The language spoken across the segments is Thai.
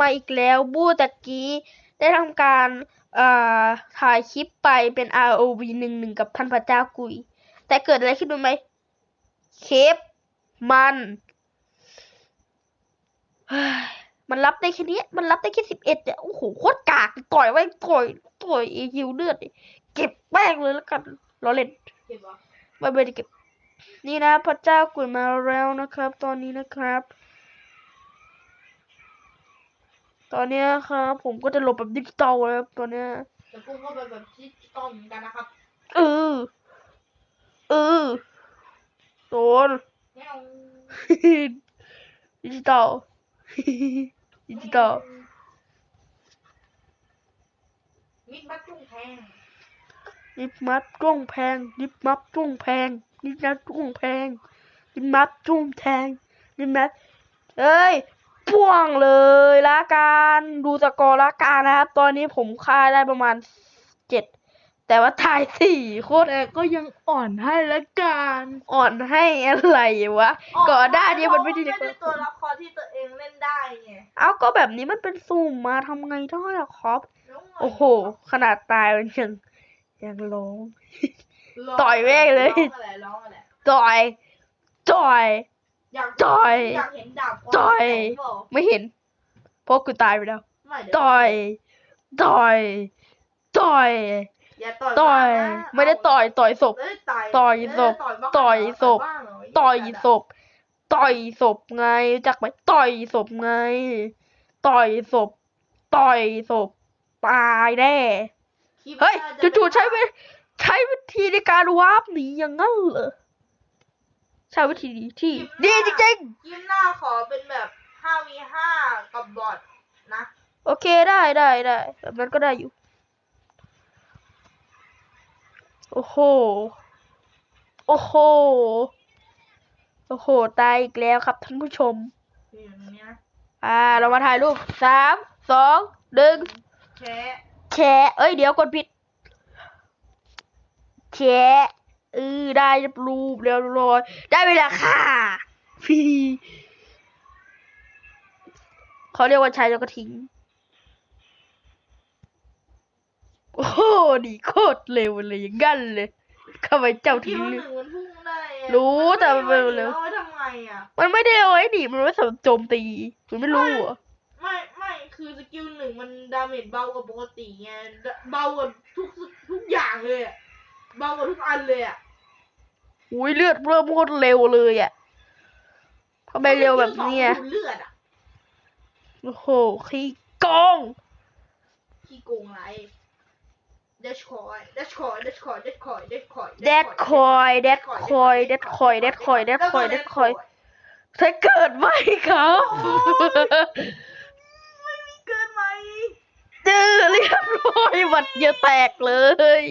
มาอีกแล้วบูตะกี้ได้ทำการเอ่อถ่ายคลิปไปเป็น ROV หนึ่งหนึ่งกับท่านพระเจ้ากุย แต่เกิดอะไรขึ้นรู้ไหมเคปมันเฮ้ยมันรับได้แค่เนี้ยมันรับได้แค่สิบเอ็ดเนี่ย โอ้โห โคตรกาก ต่อยไว้ ต่อย ต่อยอีฮิวเลือดดิเก็บแป้งเลยแล้วกันล้อเล่นเก็บวะไม่ไม่ได้เก็บ นี่นะ พระเจ้ากุยมาแล้วนะครับ ตอนนี้นะครับ ตอนเนี้ยครับผมก็จะหลบแบบดิจิตอลแล้วตอนเนี้ยแต่กูก็เป็นแบบดิจิตอลเหมือนกันนะครับ เออ เออโดนแนวดิจิตอลดิจิตอลมิดมัดจุ้งแพงนิบมัดจ้วงแพงนิบมัดจ้วงแพงนิบมัดจ้วงแพงนิบมัดจ้วงแทงนิบมัดเอ้ย พ่วงเลยละกันดูสกอร์ละกันนะครับ ตอนนี้ผมค่าได้ประมาณเจ็ดแต่ว่าทายสี่โคตรแต่ก็ยังอ่อนให้ละกันอ่อนให้อะไรวะก่อนหน้านี้มันไม่ได้เพราะว่าเป็นตัวละครที่ตัวเองเล่นได้ไงเอาก็แบบนี้มันเป็นสุ่มมาทำไงได้อะครับแล้วไงโอ้โห ขนาดตายมันยังยังร้องร้งต่อยแม่งเลยร้องอะไรร้องอะไรต่อย ต่อย อยากต่อย อยากเห็นดาบความต่อยแข็งเปล่าไม่เห็นเพราะกูตายไปแล้ว ไม่เดี๋ยวต่อย ต่อย ต่อย อย่าต่อยต่อย บ้างนะไม่ได้ต่อย ต่อยศพ เอ้ยต่อยต่อยศพเต่อยบ้างต่อยศพบ้างเหรต่อยจัดะศพ ต่อยศพไงจักไหมต่อยศพไง ต่อยศพ ต่อยศพ ตายแน่คิดเฮ้ยว่าจะจู่ๆใช้เวใช้วิธีในการวาร์ปหนีอย่างนั้นเหรอ ใช้วิธีนี้ที่ดีจริงคลิปหน้าขอเป็นแบบห้าวีห้ากับบอทนะๆโอเคได้ได้ได้แบบนั้นก็ได้อยู่ โอ้โห โอ้โห โอ้โห ตายอีกแล้วครับท่านผู้ชม อยู่อย่างนี้นะอ่า เรามาถ่ายรูปสามสองหนึ่งแค่แชร์เอ้ย เดี๋ยวกดผิดแชร์ เออได้รูปเรียบร้อยได้เวลาค่ะฟีเขาเรียกว่าใช้แล้วก็ทิ้ง โอ้โหดีโคตรเร็วเลยอย่างงั้นเลยข้าพเจ้าคิทิ้ดงว่าเลหยนึ่งมันพุ่งได้อะรู้แต่มันเป็นเร็วเอาไว้ทำไมอะมันไม่ได้เอาไว้หนีมันไว้สำหรับโจมตีมันไม่รู้เหรอไม่ไม่คือสกิลหนึ่งมันดาเมจเบากว่าปกติไงเบากว่าทุกทุกอย่างเลยอะ เบากว่าทุกอันเลยอะอุ้ยเลือดเริ่มโคตรเร็วเลยอะทำไมเร็วแบบเนี้ยดูดเลือดอะโอ้โหขี้โกงขี้โกงไรเดชคอยเดชคอยเดชคอยเดชคอยเดชคอยแดดคอยแดดคอยแดดคอยแดดคอยแดดคอยแดดคอยถ้าเกิดไหมครับไม่มีเกินไหมเจอเรียบร้อยหวัดเยอะแตกเลย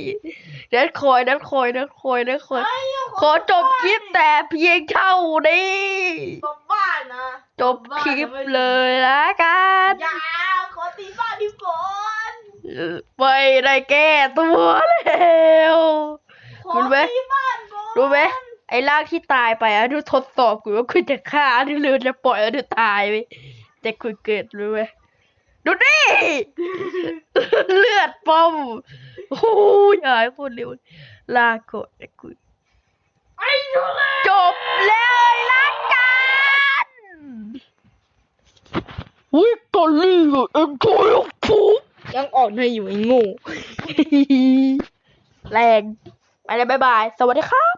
แดดคอยแดดคอยแดดคอยแดดคอยเอ้ยขอจบคลิปแต่เพียงเท่านี้บ้าบ้านนะจบคลิปเลยละกันอย่าขอตีบ้านดิก่อนไม่ได้แก้ตัวแล้วขอรู้ไหมตีบ้านก่อนรู้ไหมไอ้ร่างที่ตายไปอะดูทดสอบกูว่าคุณจะฆ่าหรือจะปล่อยแล้วดูตายไปแต่คุณเกิดรู้ไหม ดูดิเลือดป้อมโอ้ยหายคนเร็วลาก่อนนะคุณไอ้ยูเลยจบเลยละกันวิกตอรี่เอ็นโทยฟูยังอ่อนให้อยู่ไอ้โง่แรงไปเลยบายบาย สวัสดีครับ